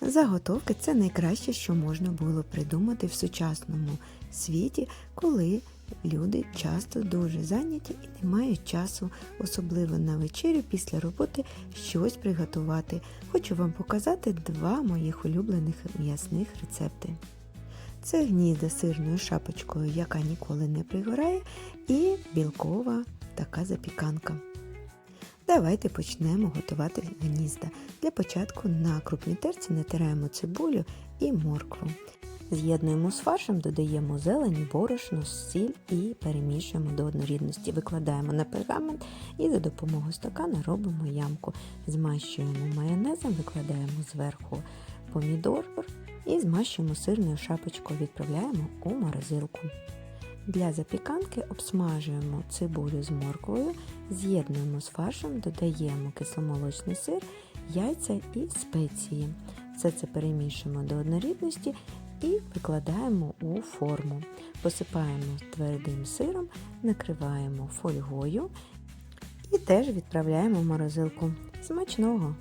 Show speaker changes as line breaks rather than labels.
Заготовки це найкраще, що можна було придумати в сучасному світі, коли люди часто дуже зайняті і не мають часу, особливо на вечерю після роботи, щось приготувати. Хочу вам показати два моїх улюблених м'ясних рецепти. Це гнізда з сирною шапочкою, яка ніколи не пригорає, і білкова така запіканка. Давайте почнемо готувати гнізда. Для початку на крупній терці натираємо цибулю і моркву. З'єднуємо з фаршем, додаємо зелень, борошно, сіль і перемішуємо до однорідності. Викладаємо на пергамент і за допомогою стакана робимо ямку. Змащуємо майонезом, викладаємо зверху помідор і змащуємо сирною шапочкою, відправляємо у морозилку. Для запіканки обсмажуємо цибулю з морквою, з'єднуємо з фаршем, додаємо кисломолочний сир, яйця і спеції. Все це перемішуємо до однорідності і викладаємо у форму. Посипаємо твердим сиром, накриваємо фольгою і теж відправляємо в морозилку. Смачного!